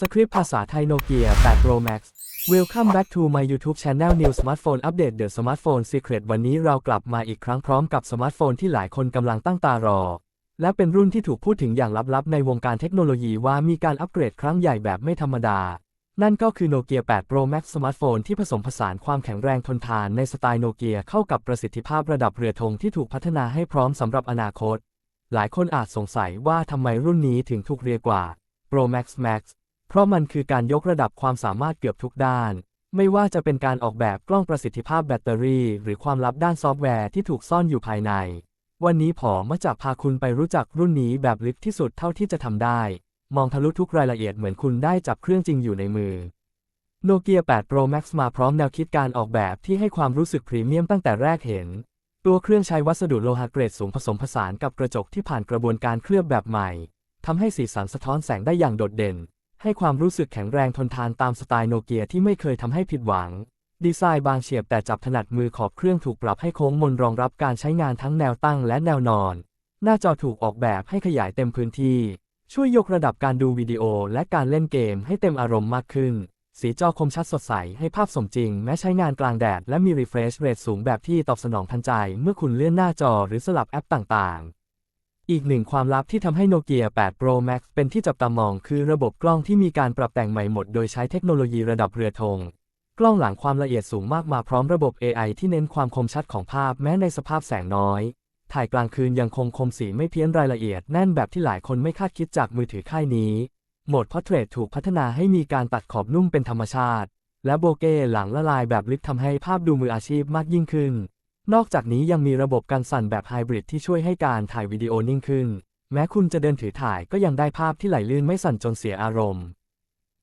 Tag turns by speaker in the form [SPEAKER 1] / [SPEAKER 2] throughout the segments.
[SPEAKER 1] สคริปต์ภาษาไทยโนเกีย8 Pro Max Welcome back to my YouTube channel New Smartphone Update The Smartphone Secret วันนี้เรากลับมาอีกครั้งพร้อมกับสมาร์ทโฟนที่หลายคนกำลังตั้งตารอ และเป็นรุ่นที่ถูกพูดถึงอย่างลับๆ ในวงการเทคโนโลยีว่ามีการอัปเกรดครั้งใหญ่แบบไม่ธรรมดา นั่นก็คือ Nokia 8 Pro Max สมาร์ทโฟนที่ผสมผสานความแข็งแรงทนทานในสไตล์โนเกียเข้ากับประสิทธิภาพระดับเรือธงที่ถูกพัฒนาให้พร้อมสำหรับอนาคต หลายคนอาจสงสัยว่าทำไมรุ่นนี้ถึงถูกเรียกว่า Pro Max Max เพราะมันคือการยกระดับความสามารถเกือบทุกด้าน ไม่ว่าจะเป็นการออกแบบกล้องประสิทธิภาพแบตเตอรี่ หรือความลับด้านซอฟต์แวร์ที่ถูกซ่อนอยู่ภายใน วันนี้ผมมาจะพาคุณไปรู้จักรุ่นนี้แบบลึกที่สุดเท่าที่จะทำได้ มองทะลุทุกรายละเอียดเหมือนคุณได้จับเครื่องจริงอยู่ในมือโนเกีย8 Pro Max มาพร้อมแนวคิดการออกแบบที่ให้ความรู้สึกพรีเมียมตั้งแต่แรกเห็น ตัวเครื่องใช้วัสดุโลหะเกรดสูงผสมผสานกับกระจกที่ผ่านกระบวนการเคลือบแบบใหม่ทำให้สีสันสะท้อนแสงได้อย่างโดดเด่น ให้ความรู้สึกแข็งแรงทนทานตามสไตล์โนเกียที่ไม่เคยทำให้ผิดหวัง ดีไซน์บางเฉียบแต่จับถนัดมือขอบเครื่องถูกปรับให้โค้งมนรองรับการใช้งานทั้งแนวตั้งและแนวนอน หน้าจอถูกออกแบบให้ขยายเต็มพื้นที่ ช่วยยกระดับการดูวิดีโอและการเล่นเกมให้เต็มอารมณ์มากขึ้น สีจอคมชัดสดใสให้ภาพสมจริง แม้ใช้งานกลางแดดและมี refresh rate สูงแบบที่ตอบสนองทันใจ เมื่อคุณเลื่อนหน้าจอหรือสลับแอปต่างๆ อีกหนึ่งความลับที่ทำให้โนเกีย8 Pro Max เป็นที่จับตามองคือระบบกล้องที่มีการปรับแต่งใหม่หมด โดยใช้เทคโนโลยีระดับเรือธง กล้องหลังความละเอียดสูงมากมาพร้อมระบบ AI ที่เน้นความคมชัดของภาพแม้ในสภาพแสงน้อย ถ่ายกลางคืนยังคงคมสีไม่เพี้ยนรายละเอียดแน่นแบบที่หลายคนไม่คาดคิดจากมือถือค่ายนี้ โหมด Portrait ถูกพัฒนาให้มีการตัดขอบนุ่มเป็นธรรมชาติ และโบเก้หลังละลายแบบลึกทำให้ภาพดูมืออาชีพมากยิ่งขึ้น นอกจากนี้ยังมีระบบการสั่นแบบไฮบริดที่ช่วยให้การถ่ายวิดีโอนิ่งขึ้น แม้คุณจะเดินถือถ่ายก็ยังได้ภาพที่ไหลลื่นไม่สั่นจนเสียอารมณ์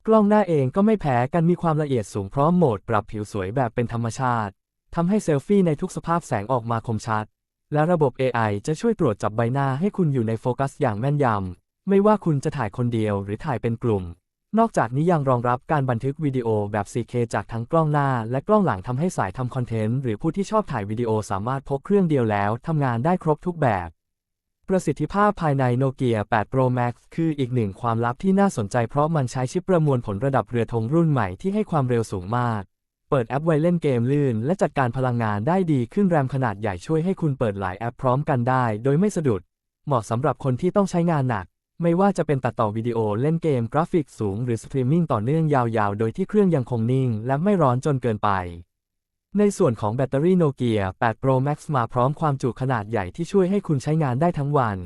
[SPEAKER 1] กล้องหน้าเองก็ไม่แพ้กันมีความละเอียดสูงพร้อมโหมดปรับผิวสวยแบบเป็นธรรมชาติทำให้เซลฟี่ในทุกสภาพแสงออกมาคมชัด และระบบ AI จะช่วยตรวจจับใบหน้าให้คุณอยู่ในโฟกัสอย่างแม่นยำไม่ว่าคุณจะถ่ายคนเดียวหรือถ่ายเป็นกลุ่ม นอกจากนี้ยังรองรับการบันทึกวิดีโอแบบ 4K จากทั้งกล้องหน้า และกล้องหลังทำให้สายทำคอนเทนต์หรือผู้ที่ชอบถ่ายวิดีโอสามารถพกเครื่องเดียวแล้วทำงานได้ครบทุกแบบ ประสิทธิภาพภายในโนเกีย8 Pro Max คืออีกหนึ่งความลับที่น่าสนใจเพราะมันใช้ชิปประมวลผลระดับเรือธงรุ่นใหม่ที่ให้ความเร็วสูงมาก เปิดแอปไว้เล่นเกมลื่น และจัดการพลังงานได้ดีขึ้นแรมขนาดใหญ่ช่วยให้คุณเปิดหลายแอปพร้อมกันได้ โดยไม่สะดุด เหมาะสำหรับคนที่ต้องใช้งานหนัก ไม่ว่าจะเป็นตัดต่อวิดีโอเล่นเกมกราฟิกสูงหรือสตรีมมิ่งต่อเนื่องยาวๆ โดยที่เครื่องยังคงนิ่งและไม่ร้อนจนเกินไป ในส่วนของแบตเตอรี่โนเกีย8 Pro Max มาพร้อมความจุขนาดใหญ่ที่ช่วยให้คุณใช้งานได้ทั้งวัน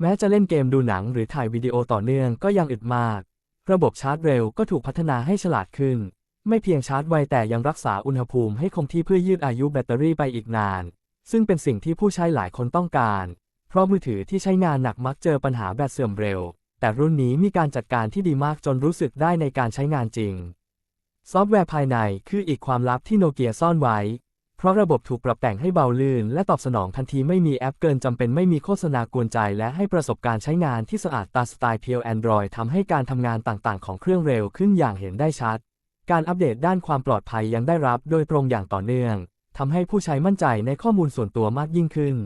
[SPEAKER 1] แม้จะเล่นเกมดูหนังหรือถ่ายวิดีโอต่อเนื่องก็ยังอึดมาก ระบบชาร์จเร็วก็ถูกพัฒนาให้ฉลาดขึ้น ไม่เพียงชาร์จไวแต่ยังรักษาอุณหภูมิให้คงที่เพื่อยืดอายุแบตเตอรี่ไปอีกนาน ซึ่งเป็นสิ่งที่ผู้ใช้หลายคนต้องการ เพราะมือถือที่ใช้งานหนักมักเจอปัญหาแบตเสื่อมเร็ว แต่รุ่นนี้มีการจัดการที่ดีมากจนรู้สึกได้ในการใช้งานจริง ซอฟต์แวร์ภายในคืออีกความลับที่โนเกียซ่อนไว้ เพราะระบบถูกปรับแต่งให้เบาลื่น และตอบสนองทันทีไม่มีแอปเกินจำเป็นไม่มีโฆษณากวนใจ และให้ประสบการณ์ใช้งานที่สะอาดตาสไตล์เพียว Android ทำให้การทำงานต่างๆ ของเครื่องเร็วขึ้นอย่างเห็นได้ชัด การอัปเดตด้านความปลอดภัยยังได้รับโดยตรงอย่างต่อเนื่องทำให้ผู้ใช้มั่นใจในข้อมูลส่วนตัวมากยิ่งขึ้น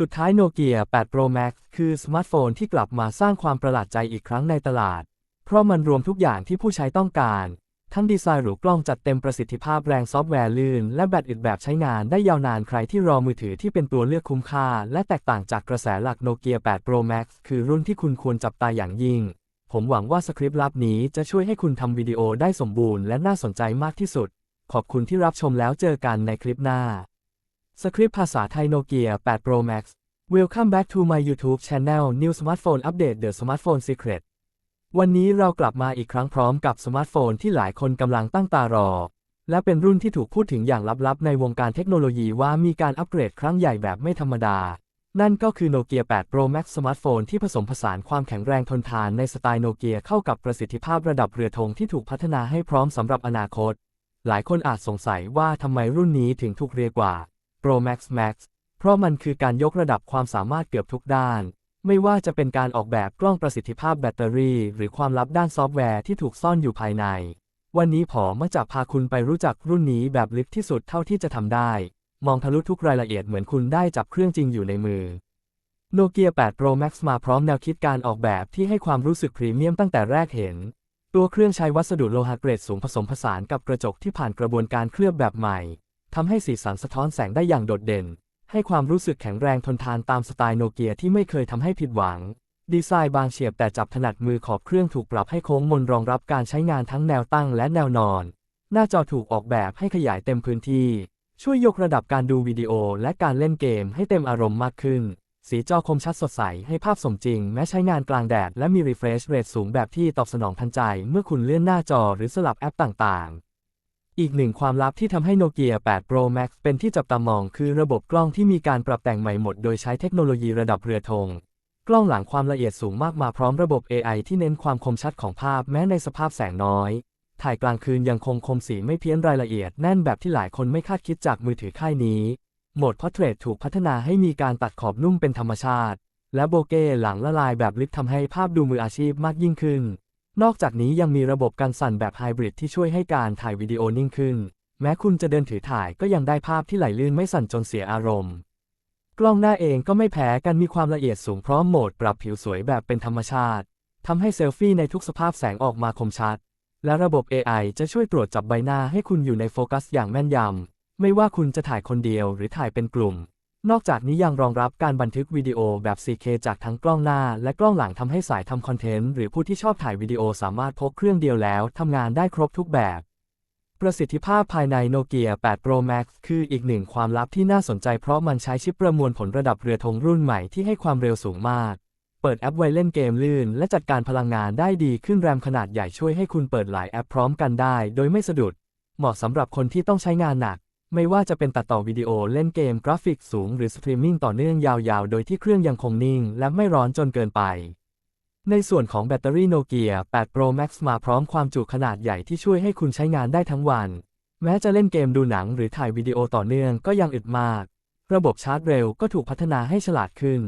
[SPEAKER 1] สุดท้ายโนเกีย8 Pro Max คือสมาร์ทโฟนที่กลับมาสร้างความประหลาดใจอีกครั้งในตลาด เพราะมันรวมทุกอย่างที่ผู้ใช้ต้องการ ทั้งดีไซน์หรูกล้องจัดเต็มประสิทธิภาพแรงซอฟต์แวร์ลื่น และแบตอึดแบบใช้งานได้ยาวนานใครที่รอมือถือที่เป็นตัวเลือกคุ้มค่า และแตกต่างจากกระแสหลักโนเกีย8 Pro Max คือรุ่นที่คุณควรจับตาอย่างยิ่ง ผมหวังว่าสคริปต์ลับนี้จะช่วยให้คุณทำวิดีโอได้สมบูรณ์และน่าสนใจมากที่สุด ขอบคุณที่รับชมแล้วเจอกันในคลิปหน้า สคริปต์ภาษาไทยโนเกีย8 Pro Max Welcome back to my YouTube channel New Smartphone Update The Smartphone Secret วันนี้เรากลับมาอีกครั้งพร้อมกับสมาร์ทโฟนที่หลายคนกำลังตั้งตารอ และเป็นรุ่นที่ถูกพูดถึงอย่างลับๆ ในวงการเทคโนโลยีว่ามีการอัปเกรดครั้งใหญ่แบบไม่ธรรมดา นั่นก็คือ Nokia 8 Pro Max สมาร์ทโฟนที่ผสมผสานความแข็งแรงทนทานในสไตล์โนเกียเข้ากับประสิทธิภาพระดับเรือธงที่ถูกพัฒนาให้พร้อมสำหรับอนาคต หลายคนอาจสงสัยว่าทำไมรุ่นนี้ถึงถูกเรียกว่า Pro Max Max เพราะมันคือการยกระดับความสามารถเกือบทุกด้าน ไม่ว่าจะเป็นการออกแบบกล้องประสิทธิภาพแบตเตอรี่ หรือความลับด้านซอฟต์แวร์ที่ถูกซ่อนอยู่ภายใน วันนี้ผมมาจะพาคุณไปรู้จักรุ่นนี้แบบลึกที่สุดเท่าที่จะทำได้ มองทะลุทุกรายละเอียดเหมือนคุณได้จับเครื่องจริงอยู่ในมือโนเกีย8 Pro Max มาพร้อมแนวคิดการออกแบบที่ให้ความรู้สึกพรีเมียมตั้งแต่แรกเห็น ตัวเครื่องใช้วัสดุโลหะเกรดสูงผสมผสานกับกระจกที่ผ่านกระบวนการเคลือบแบบใหม่ ทำให้สีสันสะท้อนแสงได้อย่างโดดเด่น ให้ความรู้สึกแข็งแรงทนทานตามสไตล์โนเกียที่ไม่เคยทำให้ผิดหวัง ดีไซน์บางเฉียบแต่จับถนัดมือขอบเครื่องถูกปรับให้โค้งมนรองรับการใช้งานทั้งแนวตั้งและแนวนอน หน้าจอถูกออกแบบให้ขยายเต็มพื้นที่ ช่วยยกระดับการดูวิดีโอและการเล่นเกมให้เต็มอารมณ์มากขึ้น สีจอคมชัดสดใสให้ภาพสมจริง แม้ใช้งานกลางแดดและมี refresh rate สูงแบบที่ตอบสนองทันใจ เมื่อคุณเลื่อนหน้าจอหรือสลับแอปต่างๆ อีกหนึ่งความลับที่ทำให้โนเกีย8 Pro Max เป็นที่จับตามองคือระบบกล้องที่มีการปรับแต่งใหม่หมดโดยใช้เทคโนโลยีระดับเรือธง กล้องหลังความละเอียดสูงมากมาพร้อมระบบ AI ที่เน้นความคมชัดของภาพแม้ในสภาพแสงน้อย ถ่ายกลางคืนยังคงคมสีไม่เพี้ยนรายละเอียดแน่นแบบที่หลายคนไม่คาดคิดจากมือถือค่ายนี้ โหมด Portrait ถูกพัฒนาให้มีการตัดขอบนุ่มเป็นธรรมชาติ และโบเก้หลังละลายแบบลึกทำให้ภาพดูมืออาชีพมากยิ่งขึ้น นอกจากนี้ยังมีระบบการสั่นแบบไฮบริดที่ช่วยให้การถ่ายวิดีโอนิ่งขึ้น แม้คุณจะเดินถือถ่ายก็ยังได้ภาพที่ไหลลื่นไม่สั่นจนเสียอารมณ์ กล้องหน้าเองก็ไม่แพ้กันมีความละเอียดสูงพร้อมโหมดปรับผิวสวยแบบเป็นธรรมชาติทำให้เซลฟี่ในทุกสภาพแสงออกมาคมชัด และระบบ AI จะช่วยตรวจจับใบหน้าให้คุณอยู่ในโฟกัสอย่างแม่นยำไม่ว่าคุณจะถ่ายคนเดียวหรือถ่ายเป็นกลุ่ม นอกจากนี้ยังรองรับการบันทึกวิดีโอแบบ 4K จากทั้งกล้องหน้า และกล้องหลังทำให้สายทำคอนเทนต์หรือผู้ที่ชอบถ่ายวิดีโอสามารถพกเครื่องเดียวแล้วทำงานได้ครบทุกแบบ ประสิทธิภาพภายในโนเกีย8 Pro Max คืออีกหนึ่งความลับที่น่าสนใจเพราะมันใช้ชิปประมวลผลระดับเรือธงรุ่นใหม่ที่ให้ความเร็วสูงมาก เปิดแอปไวเล่นเกมลื่น และจัดการพลังงานได้ดีขึ้นแรมขนาดใหญ่ช่วยให้คุณเปิดหลายแอปพร้อมกันได้ โดยไม่สะดุด เหมาะสำหรับคนที่ต้องใช้งานหนัก ไม่ว่าจะเป็นตัดต่อวิดีโอเล่นเกมกราฟิกสูงหรือสตรีมมิ่งต่อเนื่องยาวๆ โดยที่เครื่องยังคงนิ่งและไม่ร้อนจนเกินไป ในส่วนของแบตเตอรี่โนเกีย8 Pro Max มาพร้อมความจุขนาดใหญ่ที่ช่วยให้คุณใช้งานได้ทั้งวัน แม้จะเล่นเกมดูหนังหรือถ่ายวิดีโอต่อเนื่องก็ยังอึดมาก ระบบชาร์จเร็วก็ถูกพัฒนาให้ฉลาดขึ้น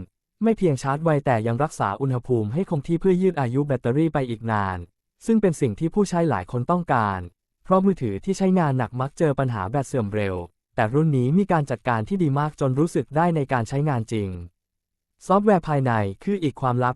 [SPEAKER 1] ไม่เพียงชาร์จไวแต่ยังรักษาอุณหภูมิให้คงที่เพื่อยืดอายุแบตเตอรี่ไปอีกนาน ซึ่งเป็นสิ่งที่ผู้ใช้หลายคนต้องการ เพราะมือถือที่ใช้งานหนักมักเจอปัญหาแบตเสื่อมเร็ว แต่รุ่นนี้มีการจัดการที่ดีมากจนรู้สึกได้ในการใช้งานจริง ซอฟต์แวร์ภายในคืออีกความลับ